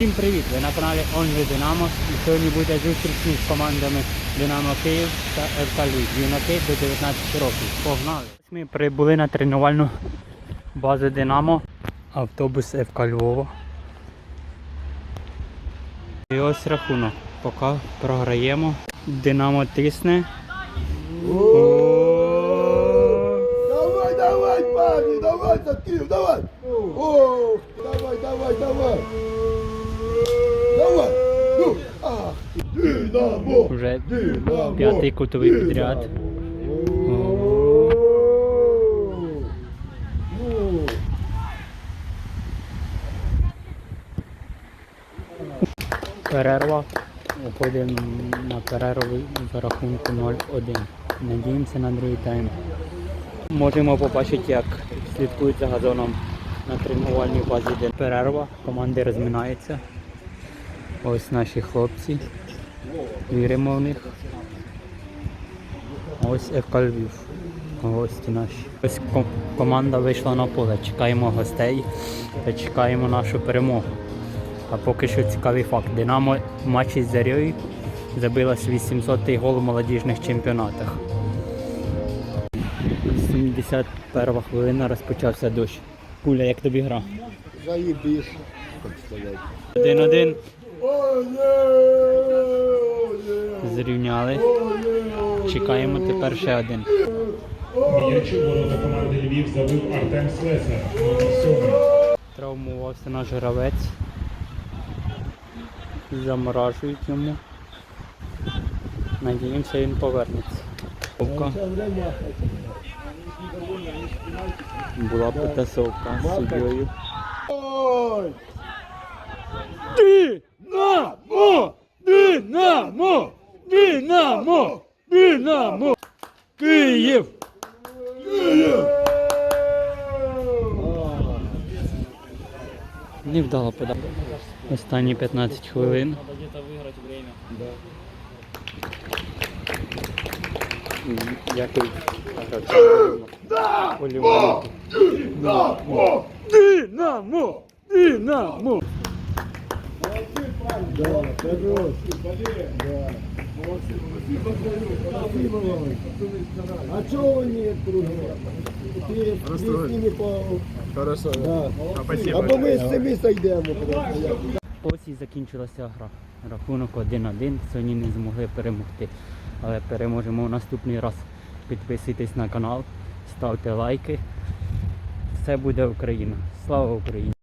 Всім привіт! Ви на каналі OnlyDynamo Динамо. І сьогодні буде зустріч з командами Динамо Київ та ФК Львів. Юнаки до 19 років. Погнали! Ми прибули на тренувальну базу Динамо. Автобус ФК Львова. І ось рахунок. Поки програємо. Динамо тисне. Давай, давай, парни, давай, Закиров, давай. Вже п'ятий кутовий підряд. Перерва. Уходимо на перерву за рахунку 0-1. Надіємося на другий тайм. Можемо побачити, як слідкують за газоном на тренувальній базі. Де перерва, команди розминаються. Ось наші хлопці. Віримо в них. Ось ФК Львів. Гості наші. Ось ко- команда вийшла на поле. Чекаємо гостей та чекаємо нашу перемогу. А поки що цікавий факт. Динамо в матчі з Зарєю забила свій 700-й гол у молодіжних чемпіонатах. 71 хвилина розпочався дощ. Пуля, як тобі гра? Заебись. Как зрівняли. Чекаємо тепер ще один. М'ячу ворота команди Львів забив Артем Слесар, Травмувався наш гравець. Заморажують йому. Надіємося, він повернеться. Совка. Була потасовка з суддєю. Ой. Динамо! Динамо! Динамо! Динамо! Київ! Невдало подав. Останні 15 хвилин. Дякую. Динамо! Динамо. Динамо! Динамо! Да, хороший. Да. Спасибо вам. А чего вы не кругом? Ты, ты с ними по... Хорошо. Да. Або ми з цими зайдемо. просто. Ось і закінчилася гра. Рахунок 1-1. Сьогодні не змогли перемогти. Але переможемо в наступний раз. Підписуйтесь на канал, ставте лайки. Все буде Україна. Слава Україні!